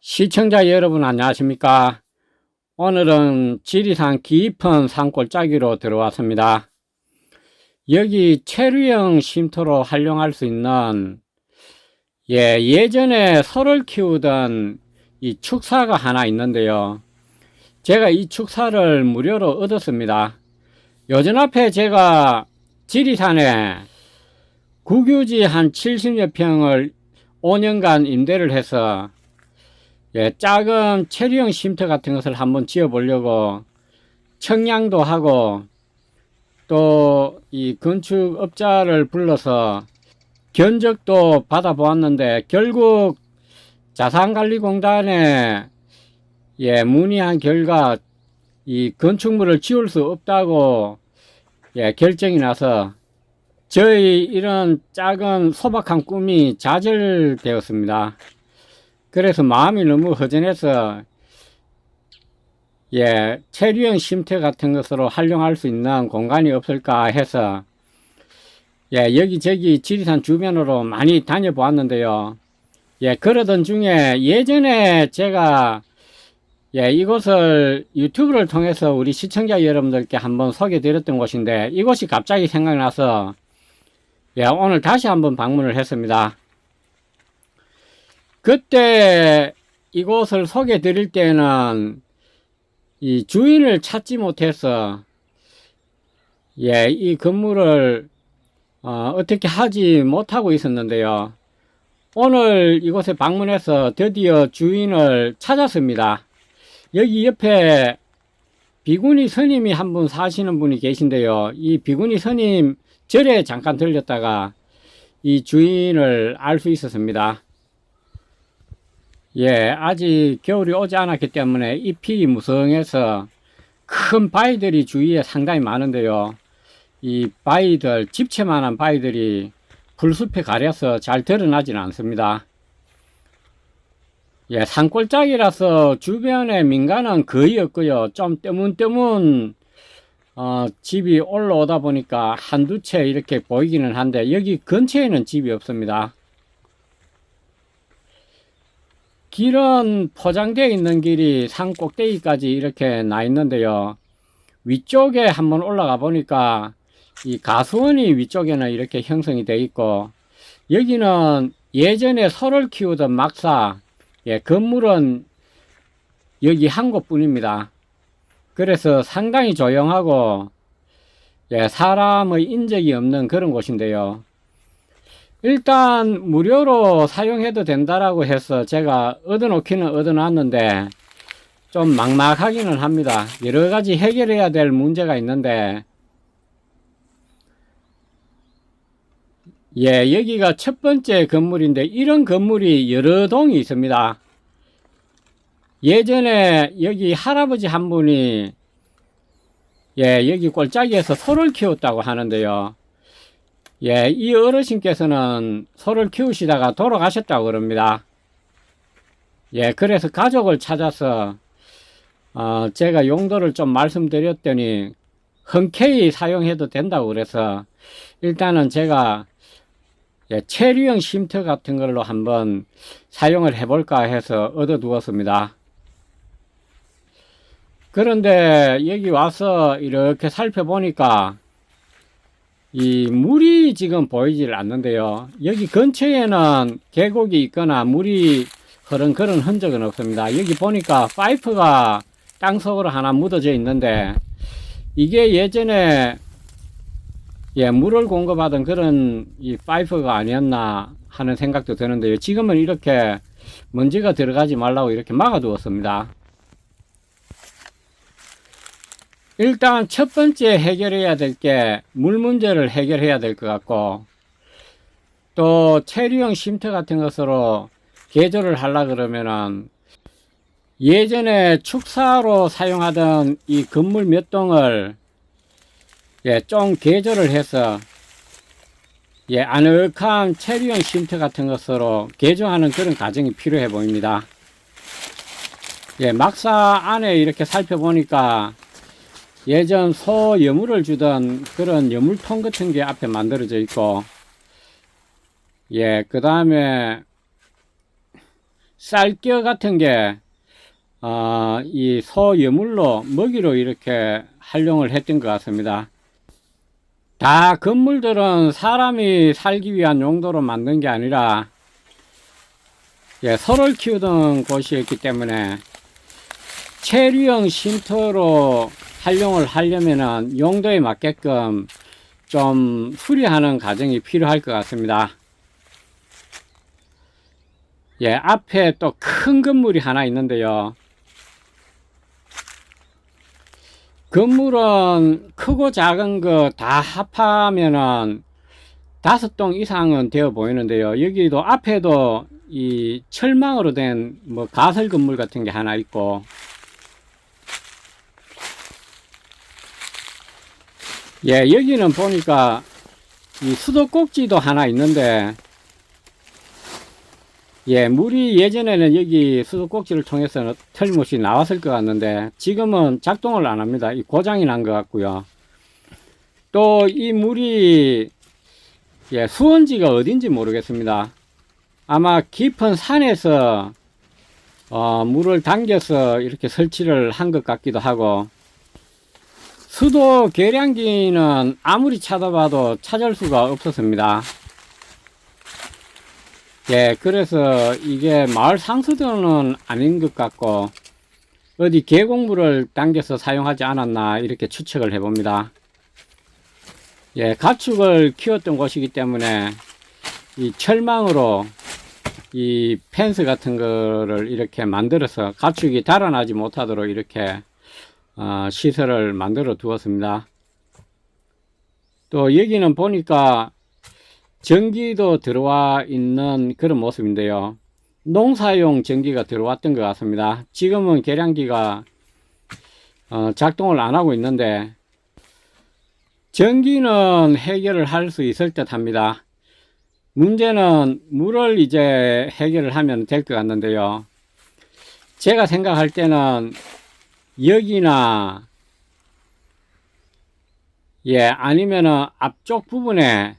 시청자 여러분 안녕하십니까? 오늘은 지리산 깊은 산골 짜기로 들어왔습니다. 여기 체류형 쉼터로 활용할 수 있는 예, 예전에 소를 키우던 이 축사가 하나 있는데요. 제가 이 축사를 무료로 얻었습니다. 요즘 앞에 제가 지리산에 국유지 한 70여 평을 5년간 임대를 해서 예, 작은 체류형 쉼터 같은 것을 한번 지어 보려고 청량도 하고 또 이 건축업자를 불러서 견적도 받아 보았는데 결국 자산관리공단에 예, 문의한 결과 이 건축물을 지을 수 없다고 예, 결정이 나서 저희 이런 작은 소박한 꿈이 좌절되었습니다. 그래서 마음이 너무 허전해서 예, 체류형 쉼터 같은 것으로 활용할 수 있는 공간이 없을까 해서 예, 여기저기 지리산 주변으로 많이 다녀보았는데요. 예, 그러던 중에 예전에 제가 예, 이곳을 유튜브를 통해서 우리 시청자 여러분들께 한번 소개해 드렸던 곳인데 이곳이 갑자기 생각나서 예, 오늘 다시 한번 방문을 했습니다. 그때 이곳을 소개해 드릴 때는 이 주인을 찾지 못해서 예, 이 건물을 어, 어떻게 하지 못하고 있었는데요. 오늘 이곳에 방문해서 드디어 주인을 찾았습니다. 여기 옆에 비구니 스님이 한 분 사시는 분이 계신데요. 이 비구니 스님 절에 잠깐 들렸다가 이 주인을 알 수 있었습니다. 예, 아직 겨울이 오지 않았기 때문에 잎이 무성해서 큰 바위들이 주위에 상당히 많은데요. 이 바위들, 집채만한 바위들이 풀숲에 가려서 잘 드러나지는 않습니다. 예, 산골짜기라서 주변에 민가는 거의 없고요. 좀 뜨문뜨문 어, 집이 올라오다 보니까 한두 채 이렇게 보이기는 한데 여기 근처에는 집이 없습니다. 길은 포장되어 있는 길이 산 꼭대기까지 이렇게 나 있는데요. 위쪽에 한번 올라가 보니까 이 가수원이 위쪽에는 이렇게 형성이 되어 있고 여기는 예전에 소를 키우던 막사 예, 건물은 여기 한 곳뿐입니다. 그래서 상당히 조용하고 예, 사람의 인적이 없는 그런 곳인데요. 일단 무료로 사용해도 된다라고 해서 제가 얻어놓기는 얻어놨는데 좀 막막하기는 합니다. 여러 가지 해결해야 될 문제가 있는데 예, 여기가 첫 번째 건물인데 이런 건물이 여러 동이 있습니다. 예전에 여기 할아버지 한 분이 예, 여기 꼴짜기에서 소를 키웠다고 하는데요. 예, 이 어르신께서는 소를 키우시다가 돌아가셨다고 그럽니다. 예, 그래서 가족을 찾아서, 어, 제가 용도를 좀 말씀드렸더니, 흔쾌히 사용해도 된다고 그래서, 일단은 제가, 예, 체류형 쉼터 같은 걸로 한번 사용을 해볼까 해서 얻어 두었습니다. 그런데 여기 와서 이렇게 살펴보니까, 이 물이 지금 보이질 않는데요. 여기 근처에는 계곡이 있거나 물이 흐른 그런 흔적은 없습니다. 여기 보니까 파이프가 땅속으로 하나 묻어져 있는데 이게 예전에 예, 물을 공급하던 그런 이 파이프가 아니었나 하는 생각도 드는데요. 지금은 이렇게 먼지가 들어가지 말라고 이렇게 막아두었습니다. 일단 첫 번째 해결해야 될 게 물 문제를 해결해야 될 것 같고 또 체류형 쉼터 같은 것으로 개조를 하려 그러면은 예전에 축사로 사용하던 이 건물 몇 동을 예, 좀 개조를 해서 예, 아늑한 체류형 쉼터 같은 것으로 개조하는 그런 과정이 필요해 보입니다. 예, 막사 안에 이렇게 살펴보니까 예전 소 여물을 주던 그런 여물통 같은 게 앞에 만들어져 있고, 예, 그 다음에 쌀겨 같은 게, 어, 이 소유물로 먹이로 이렇게 활용을 했던 것 같습니다. 다 건물들은 사람이 살기 위한 용도로 만든 게 아니라, 예, 소를 키우던 곳이었기 때문에 체류형 쉼터로 활용을 하려면은 용도에 맞게끔 좀 수리하는 과정이 필요할 것 같습니다. 예, 앞에 또 큰 건물이 하나 있는데요. 건물은 크고 작은 거 다 합하면은 다섯 동 이상은 되어 보이는데요. 여기도 앞에도 이 철망으로 된 뭐 가설 건물 같은 게 하나 있고 예, 여기는 보니까 이 수도꼭지도 하나 있는데 예, 물이 예전에는 여기 수도꼭지를 통해서 틀림없이 나왔을 것 같는데 지금은 작동을 안 합니다. 이 고장이 난 것 같고요. 또 이 물이 예, 수원지가 어딘지 모르겠습니다. 아마 깊은 산에서 어, 물을 당겨서 이렇게 설치를 한 것 같기도 하고 수도 계량기는 아무리 찾아봐도 찾을 수가 없었습니다. 예, 그래서 이게 마을 상수도는 아닌 것 같고 어디 계곡물을 당겨서 사용하지 않았나 이렇게 추측을 해봅니다. 예, 가축을 키웠던 곳이기 때문에 이 철망으로 이 펜스 같은 거를 이렇게 만들어서 가축이 달아나지 못하도록 이렇게 어, 시설을 만들어 두었습니다. 또 여기는 보니까 전기도 들어와 있는 그런 모습인데요. 농사용 전기가 들어왔던 것 같습니다. 지금은 계량기가 어, 작동을 안 하고 있는데 전기는 해결을 할 수 있을 듯 합니다. 문제는 물을 이제 해결을 하면 될 것 같는데요. 제가 생각할 때는 여기나 예 아니면은 앞쪽 부분에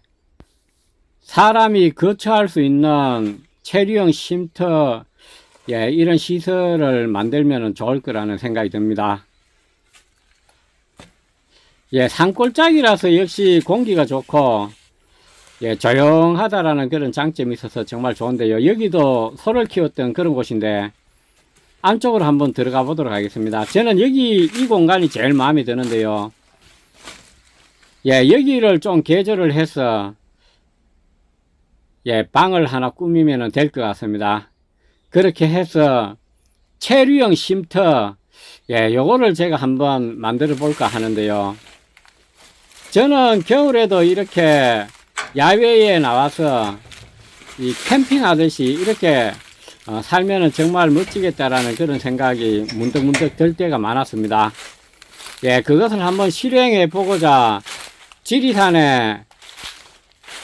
사람이 거처할 수 있는 체류형 쉼터 예 이런 시설을 만들면 좋을 거라는 생각이 듭니다. 예 산골짜기라서 역시 공기가 좋고 예 조용하다라는 그런 장점이 있어서 정말 좋은데요. 여기도 소를 키웠던 그런 곳인데 안쪽으로 한번 들어가 보도록 하겠습니다. 저는 여기 이 공간이 제일 마음에 드는데요. 예, 여기를 좀 개조를 해서 예, 방을 하나 꾸미면 될 것 같습니다. 그렇게 해서 체류형 쉼터 예, 요거를 제가 한번 만들어 볼까 하는데요. 저는 겨울에도 이렇게 야외에 나와서 이 캠핑 하듯이 이렇게 어, 살면은 정말 멋지겠다라는 그런 생각이 문득문득 들 때가 많았습니다. 예, 그것을 한번 실행해 보고자 지리산에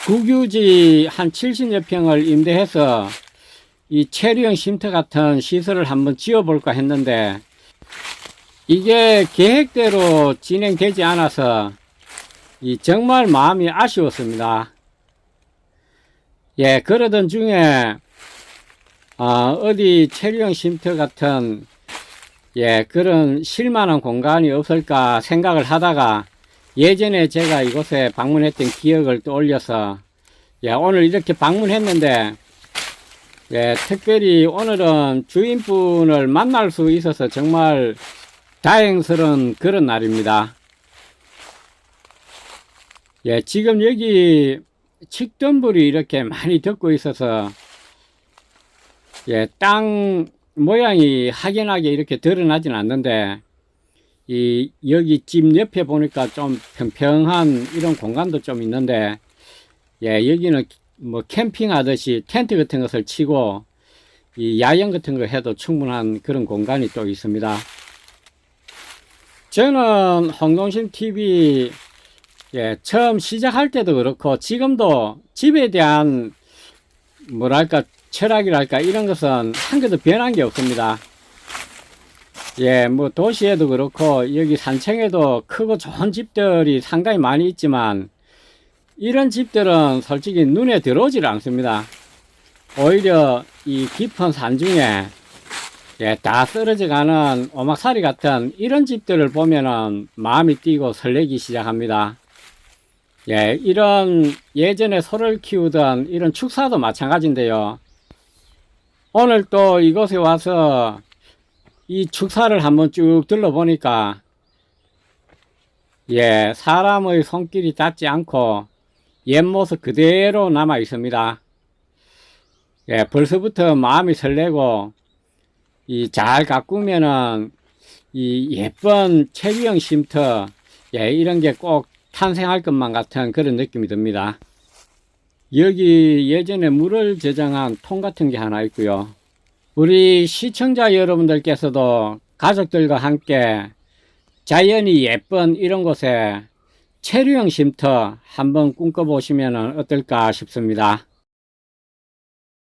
국유지 한 70여 평을 임대해서 이 체류형 쉼터 같은 시설을 한번 지어볼까 했는데 이게 계획대로 진행되지 않아서 이 정말 마음이 아쉬웠습니다. 예, 그러던 중에 아, 어디 체류형 쉼터 같은 예, 그런 실만한 공간이 없을까 생각을 하다가 예전에 제가 이곳에 방문했던 기억을 떠올려서 예, 오늘 이렇게 방문했는데 예, 특별히 오늘은 주인분을 만날 수 있어서 정말 다행스러운 그런 날입니다. 예, 지금 여기 칡덤불이 이렇게 많이 덮고 있어서 예, 땅 모양이 확연하게 이렇게 드러나진 않는데 이 여기 집 옆에 보니까 좀 평평한 이런 공간도 좀 있는데 예, 여기는 뭐 캠핑하듯이 텐트 같은 것을 치고 이 야영 같은 거 해도 충분한 그런 공간이 또 있습니다. 저는 홍동심 TV 예, 처음 시작할 때도 그렇고 지금도 집에 대한 뭐랄까 철학이랄까 이런 것은 한 개도 변한 게 없습니다. 예, 뭐 도시에도 그렇고 여기 산청에도 크고 좋은 집들이 상당히 많이 있지만 이런 집들은 솔직히 눈에 들어오질 않습니다. 오히려 이 깊은 산 중에 예, 다 쓰러져 가는 오막살이 같은 이런 집들을 보면은 마음이 뛰고 설레기 시작합니다. 예, 이런 예전에 소를 키우던 이런 축사도 마찬가지인데요. 오늘 또 이곳에 와서 이 축사를 한번 쭉 둘러보니까 예, 사람의 손길이 닿지 않고 옛 모습 그대로 남아 있습니다. 예, 벌써부터 마음이 설레고 이 잘 가꾸면은 이 예쁜 체리형 쉼터 예, 이런 게 꼭 탄생할 것만 같은 그런 느낌이 듭니다. 여기 예전에 물을 저장한 통 같은 게 하나 있고요. 우리 시청자 여러분들께서도 가족들과 함께 자연이 예쁜 이런 곳에 체류형 쉼터 한번 꿈꿔보시면 어떨까 싶습니다.